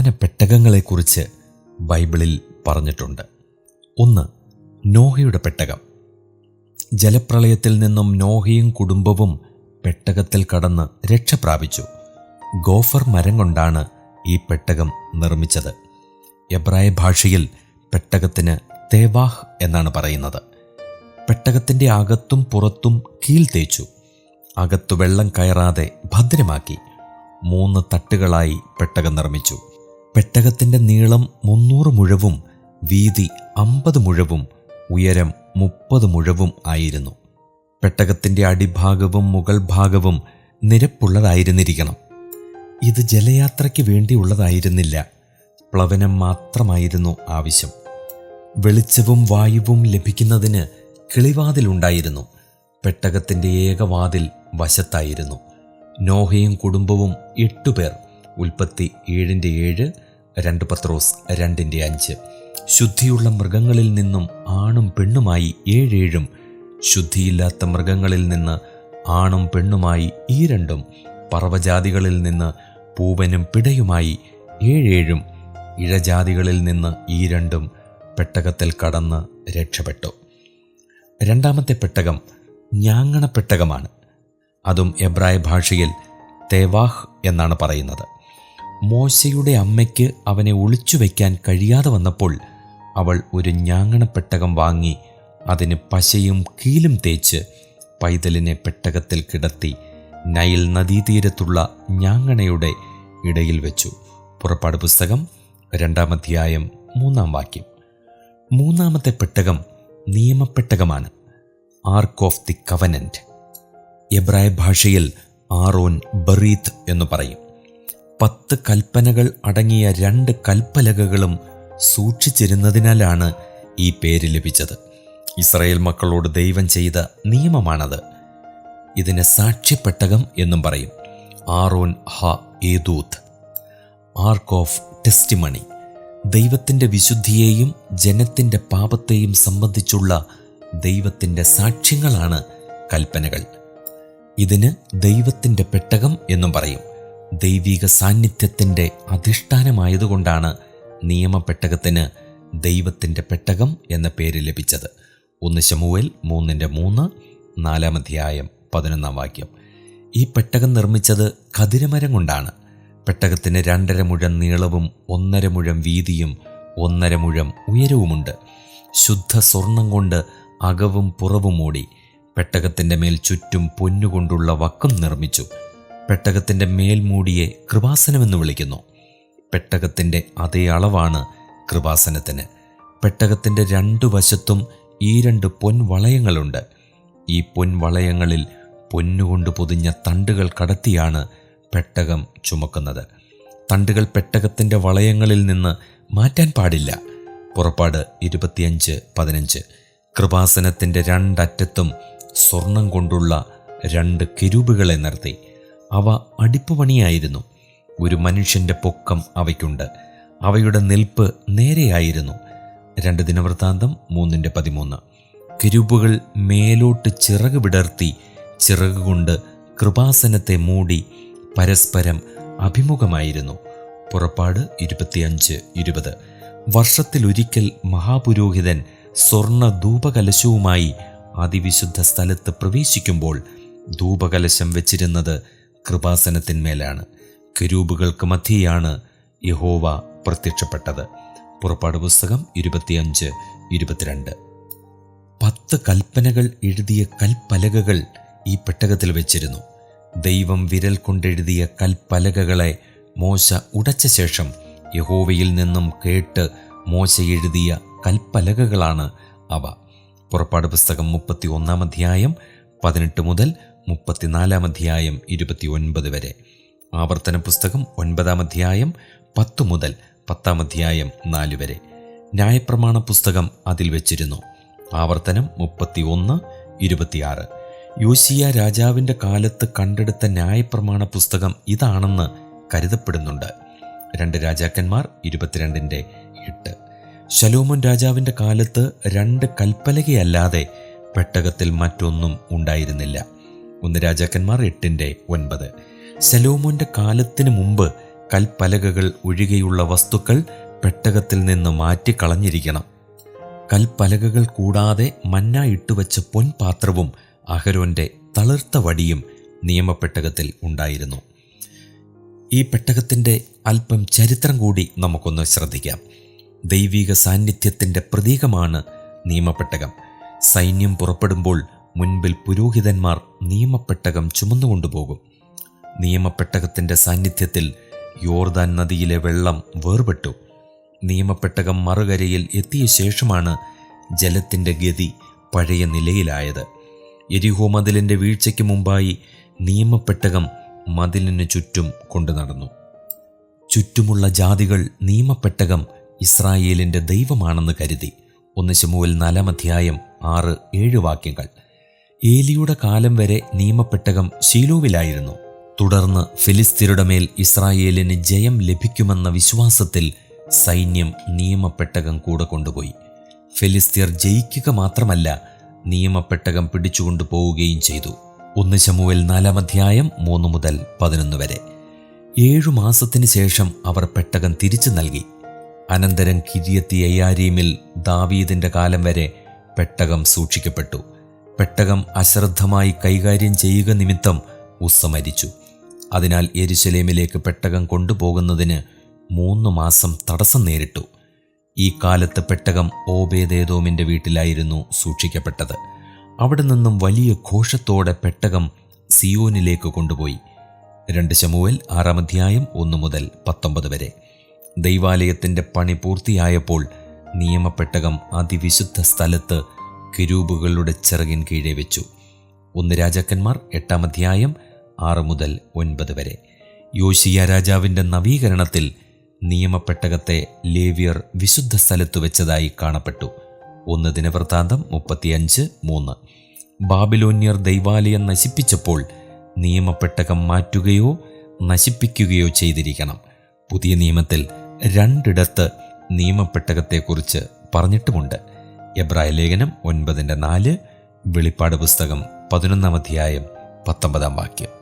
പ്രധാന പെട്ടകങ്ങളെക്കുറിച്ച് ബൈബിളിൽ പറഞ്ഞിട്ടുണ്ട്. ഒന്ന് നോഹയുടെ പെട്ടകം. ജലപ്രളയത്തിൽ നിന്നും നോഹയും കുടുംബവും പെട്ടകത്തിൽ കടന്ന് രക്ഷ പ്രാപിച്ചു. ഗോഫർ മരം കൊണ്ടാണ് ഈ പെട്ടകം നിർമ്മിച്ചത്. എബ്രായ ഭാഷയിൽ പെട്ടകത്തിന് തേവാഹ് എന്നാണ് പറയുന്നത്. പെട്ടകത്തിന്റെ അകത്തും പുറത്തും കീൽ തേച്ചു. അകത്തു വെള്ളം കയറാതെ ഭദ്രമാക്കി. മൂന്ന് തട്ടുകളായി പെട്ടകം നിർമ്മിച്ചു. പെട്ടകത്തിന്റെ നീളം മുന്നൂറ് മുഴവും വീതി അമ്പത് മുഴവും ഉയരം മുപ്പത് മുഴവും ആയിരുന്നു. പെട്ടകത്തിന്റെ അടിഭാഗവും മുകൾ ഭാഗവും നിരപ്പുള്ളതായിരുന്നിരിക്കണം. ഇത് ജലയാത്രയ്ക്ക് വേണ്ടിയുള്ളതായിരുന്നില്ല പ്ലവനം മാത്രമായിരുന്നു ആവശ്യം. വെളിച്ചവും വായുവും ലഭിക്കുന്നതിന് കിളിവാതിലുണ്ടായിരുന്നു പെട്ടകത്തിന്റെ ഏകവാതിൽ വശത്തായിരുന്നു. നോഹയും കുടുംബവും എട്ടുപേർ. ഉൽപ്പത്തി ഏഴിന്റെ ഏഴ് രണ്ട് പത്രോസ് രണ്ടിന്റെ അഞ്ച്. ശുദ്ധിയുള്ള മൃഗങ്ങളിൽ നിന്നും ആണും പെണ്ണുമായി ഏഴേഴും. ശുദ്ധിയില്ലാത്ത മൃഗങ്ങളിൽ നിന്ന് ആണും പെണ്ണുമായി ഈ രണ്ടും പർവജാതികളിൽ നിന്ന് പൂവനും പിടയുമായി ഏഴേഴും. ഇഴജാതികളിൽ നിന്ന് ഈ രണ്ടും പെട്ടകത്തിൽ കടന്ന് രക്ഷപ്പെട്ടു. രണ്ടാമത്തെ പെട്ടകം ഞാങ്ങണ പെട്ടകമാണ്. അതും എബ്രായ ഭാഷയിൽ തേവാഹ് എന്നാണ് പറയുന്നത്. മോശയുടെ അമ്മയ്ക്ക് അവനെ ഒളിച്ചു വയ്ക്കാൻ കഴിയാതെ വന്നപ്പോൾ അവൾ ഒരു ഞാങ്ങണപ്പെട്ടകം വാങ്ങി അതിന് പശയും കീലും തേച്ച് പൈതലിനെ പെട്ടകത്തിൽ കിടത്തി നൈൽ നദീതീരത്തുള്ള ഞാങ്ങണയുടെ ഇടയിൽ വെച്ചു. പുറപ്പാട് പുസ്തകം രണ്ടാം അധ്യായം മൂന്നാം വാക്യം. മൂന്നാമത്തെ പെട്ടകം നിയമപ്പെട്ടകമാണ്. ആർക്ക് ഓഫ് ദി കവനന്റ് എബ്രായ ഭാഷയിൽ ആറോൻ ബറീത്ത് എന്ന് പറയും. പത്ത് കൽപ്പനകൾ അടങ്ങിയ രണ്ട് കൽപ്പലകകളും സൂക്ഷിച്ചിരുന്നതിനാലാണ് ഈ പേര് ലഭിച്ചത്. ഇസ്രയേൽ മക്കളോട് ദൈവം ചെയ്ത നിയമമാണത്. ഇതിനെ സാക്ഷ്യപ്പെട്ടകം എന്നും പറയും. ആറോൻ ഹ ഏദൂത്ത്. ആർക്ക് ഓഫ് ടെസ്റ്റിമണി ദൈവത്തിന്റെ വിശുദ്ധിയെയും ജനത്തിന്റെ പാപത്തെയും സംബന്ധിച്ചുള്ള ദൈവത്തിന്റെ സാക്ഷ്യങ്ങളാണ് കൽപ്പനകൾ. ഇതിന് ദൈവത്തിന്റെ പെട്ടകം എന്നും പറയും. ദൈവിക സാന്നിധ്യത്തിന്റെ അധിഷ്ഠാനമായതുകൊണ്ടാണ് നിയമപ്പെട്ടകത്തിന് ദൈവത്തിന്റെ പെട്ടകം എന്ന പേര് ലഭിച്ചത്. ഒന്ന് ശമുവേൽ മൂന്നിന്റെ മൂന്ന് നാലാം അധ്യായം പതിനൊന്നാം വാക്യം. ഈ പെട്ടകം നിർമ്മിച്ചത് കതിരമരം കൊണ്ടാണ്. പെട്ടകത്തിന് രണ്ടര മുഴം നീളവും ഒന്നര മുഴം വീതിയും ഒന്നര മുഴം ഉയരവുമുണ്ട്. ശുദ്ധ സ്വർണം കൊണ്ട് അകവും പുറവും മൂടി പെട്ടകത്തിന്റെ മേൽ ചുറ്റും പൊന്നുകൊണ്ടുള്ള വക്കം നിർമ്മിച്ചു. പെട്ടകത്തിന്റെ മേൽമൂടിയെ കൃപാസനമെന്ന് വിളിക്കുന്നു. പെട്ടകത്തിന്റെ അതേ അളവാണ് കൃപാസനത്തിന്. പെട്ടകത്തിന്റെ രണ്ടു വശത്തും ഈ രണ്ട് പൊൻവളയങ്ങളുണ്ട്. ഈ പൊൻവളയങ്ങളിൽ പൊന്നുകൊണ്ട് പൊതിഞ്ഞ തണ്ടുകൾ കടത്തിയാണ് പെട്ടകം ചുമക്കുന്നത്. തണ്ടുകൾ പെട്ടകത്തിന്റെ വളയങ്ങളിൽ നിന്ന് മാറ്റാൻ പാടില്ല. പുറപ്പാട് ഇരുപത്തിയഞ്ച് പതിനഞ്ച്. കൃപാസനത്തിന്റെ രണ്ടറ്റത്തും സ്വർണം കൊണ്ടുള്ള രണ്ട് കിരൂപുകളെ നിർത്തി. അവ അടിപ്പുപണിയായിരുന്നു. ഒരു മനുഷ്യന്റെ പൊക്കം അവയ്ക്കുണ്ട്. അവയുടെ നിൽപ്പ് നേരെയായിരുന്നു. രണ്ട് ദിനവൃത്താന്തം മൂന്നിന്റെ പതിമൂന്ന്. കിരുബുകൾ മേലോട്ട് ചിറക് വിടർത്തി ചിറക് കൊണ്ട് കൃപാസനത്തെ മൂടി പരസ്പരം അഭിമുഖമായിരുന്നു. പുറപ്പാട് ഇരുപത്തിയഞ്ച് ഇരുപത്. വർഷത്തിലൊരിക്കൽ മഹാപുരോഹിതൻ സ്വർണ ധൂപകലശവുമായി അതിവിശുദ്ധ സ്ഥലത്ത് പ്രവേശിക്കുമ്പോൾ ധൂപകലശം വെച്ചിരുന്നത് കൃപാസനത്തിന്മേലാണ്. കരൂപുകൾക്ക് മധ്യയാണ് യഹോവ പ്രത്യക്ഷപ്പെട്ടത്. പുറപ്പാട് പുസ്തകം ഇരുപത്തിയഞ്ച് ഇരുപത്തിരണ്ട്. പത്ത് കൽപ്പനകൾ എഴുതിയ കൽപ്പലകകൾ ഈ പെട്ടകത്തിൽ വെച്ചിരുന്നു. ദൈവം വിരൽ കൊണ്ടെഴുതിയ കൽപ്പലകകളെ മോശ ഉടച്ച ശേഷം യഹോവയിൽ നിന്നും കേട്ട് മോശ എഴുതിയ കൽപ്പലകകളാണ് അവ. പുറപ്പാട് പുസ്തകം മുപ്പത്തി ഒന്നാം അധ്യായം പതിനെട്ട് മുതൽ മുപ്പത്തിനാലാം അധ്യായം ഇരുപത്തി ഒൻപത് വരെ. ആവർത്തന പുസ്തകം ഒൻപതാം അധ്യായം പത്ത് മുതൽ പത്താം അധ്യായം നാല് വരെ. ന്യായപ്രമാണ പുസ്തകം അതിൽ വെച്ചിരുന്നു. ആവർത്തനം മുപ്പത്തി ഒന്ന് ഇരുപത്തിയാറ്. യോശിയ രാജാവിന്റെ കാലത്ത് കണ്ടെടുത്ത ന്യായപ്രമാണ പുസ്തകം ഇതാണെന്ന് കരുതപ്പെടുന്നുണ്ട്. രണ്ട് രാജാക്കന്മാർ ഇരുപത്തിരണ്ടിന്റെ എട്ട്. ശലോമോൻ രാജാവിന്റെ കാലത്ത് രണ്ട് കൽപ്പലകയല്ലാതെ പെട്ടകത്തിൽ മറ്റൊന്നും ഉണ്ടായിരുന്നില്ല. ഒന്ന് രാജാക്കന്മാർ എട്ടിന്റെ ഒൻപത്. ശലോമോന്റെ കാലത്തിന് മുമ്പ് കൽപ്പലകകൾ ഒഴികെയുള്ള വസ്തുക്കൾ പെട്ടകത്തിൽ നിന്ന് മാറ്റി കളഞ്ഞിരിക്കണം. കൽപ്പലകകൾ കൂടാതെ മന്ന ഇട്ടുവച്ച പൊൻപാത്രവും അഹരോന്റെ തളിർത്ത വടിയും നിയമപ്പെട്ടകത്തിൽ ഉണ്ടായിരുന്നു. ഈ പെട്ടകത്തിന്റെ അല്പം ചരിത്രം കൂടി നമുക്കൊന്ന് ശ്രദ്ധിക്കാം. ദൈവിക സാന്നിധ്യത്തിന്റെ പ്രതീകമാണ് നിയമപ്പെട്ടകം സൈന്യം പുറപ്പെടുമ്പോൾ മുൻപിൽ പുരോഹിതന്മാർ നിയമപ്പെട്ടകം ചുമന്നുകൊണ്ടുപോകും. നിയമപ്പെട്ടകത്തിന്റെ സാന്നിധ്യത്തിൽ യോർദാൻ നദിയിലെ വെള്ളം വേർപെട്ടു. നിയമപ്പെട്ടകം മറുകരയിൽ എത്തിയ ശേഷമാണ് ജലത്തിന്റെ ഗതി പഴയ നിലയിലായത്. എരിഹോ മതിലിന്റെ വീഴ്ചയ്ക്ക് മുമ്പായി നിയമപ്പെട്ടകം മതിലിന് ചുറ്റും കൊണ്ടു നടന്നു. ചുറ്റുമുള്ള ജാതികൾ നിയമപ്പെട്ടകം ഇസ്രായേലിന്റെ ദൈവമാണെന്ന് കരുതി. ഒന്ന് ശമുവൽ നാലാം അധ്യായം ആറ് ഏഴ് വാക്യങ്ങൾ. ഏലിയുടെ കാലം വരെ നിയമപ്പെട്ടകം ശീലോവിലായിരുന്നു. തുടർന്ന് ഫിലിസ്തീനയുടെ മേൽ ഇസ്രായേലിന് ജയം ലഭിക്കുമെന്ന വിശ്വാസത്തിൽ സൈന്യം നിയമപ്പെട്ടകം കൂടെ കൊണ്ടുപോയി. ഫിലിസ്തീർ ജയിക്കുക മാത്രമല്ല നിയമപ്പെട്ടകം പിടിച്ചുകൊണ്ടു പോവുകയും ചെയ്തു. ഒന്ന് ശമുവൽ നാലാം അധ്യായം മൂന്ന് മുതൽ പതിനൊന്ന് വരെ. ഏഴു മാസത്തിന് ശേഷം അവർ പെട്ടകം തിരിച്ചു നൽകി. അനന്തരം കിരിയത്തി അയ്യാരീമിൽ ദാവീദിന്റെ കാലം വരെ പെട്ടകം സൂക്ഷിക്കപ്പെട്ടു. പെട്ടകം അശ്രദ്ധമായി കൈകാര്യം ചെയ്യുക നിമിത്തം ഉസ്സ മരിച്ചു. അതിനാൽ എരുശലേമിലേക്ക് പെട്ടകം കൊണ്ടുപോകുന്നതിന് മൂന്ന് മാസം തടസ്സം നേരിട്ടു. ഈ കാലത്ത് പെട്ടകം ഓബേദേദോമിന്റെ വീട്ടിലായിരുന്നു സൂക്ഷിക്കപ്പെട്ടത്. അവിടെ നിന്നും വലിയ ഘോഷത്തോടെ പെട്ടകം സിയോനിലേക്ക് കൊണ്ടുപോയി. രണ്ട് ശമുവൽ ആറാം അധ്യായം ഒന്ന് മുതൽ പത്തൊമ്പത് വരെ. ദൈവാലയത്തിന്റെ പണി പൂർത്തിയായപ്പോൾ നിയമപ്പെട്ടകം അതിവിശുദ്ധ സ്ഥലത്ത് കിരൂബുകളുടെ ചിറകിൻ കീഴെ വെച്ചു. ഒന്ന് രാജാക്കന്മാർ എട്ടാം അധ്യായം ആറ് മുതൽ ഒൻപത് വരെ. യോശിയ രാജാവിന്റെ നവീകരണത്തിൽ നിയമപ്പെട്ടകത്തെ ലേവിയർ വിശുദ്ധ സ്ഥലത്ത് വെച്ചതായി കാണപ്പെട്ടു. ഒന്ന് ദിനവൃത്താന്തം മുപ്പത്തിയഞ്ച് മൂന്ന്. ബാബിലോന്യർ ദൈവാലയം നശിപ്പിച്ചപ്പോൾ നിയമപ്പെട്ടകം മാറ്റുകയോ നശിപ്പിക്കുകയോ ചെയ്തിരിക്കണം. പുതിയ നിയമത്തിൽ രണ്ടിടത്ത് നിയമപ്പെട്ടകത്തെക്കുറിച്ച് പറഞ്ഞിട്ടുമുണ്ട്. എബ്രായ ലേഖനം ഒൻപതിന്റെ നാല് വെളിപ്പാട് പുസ്തകം പതിനൊന്നാം അധ്യായം പത്തൊമ്പതാം വാക്യം.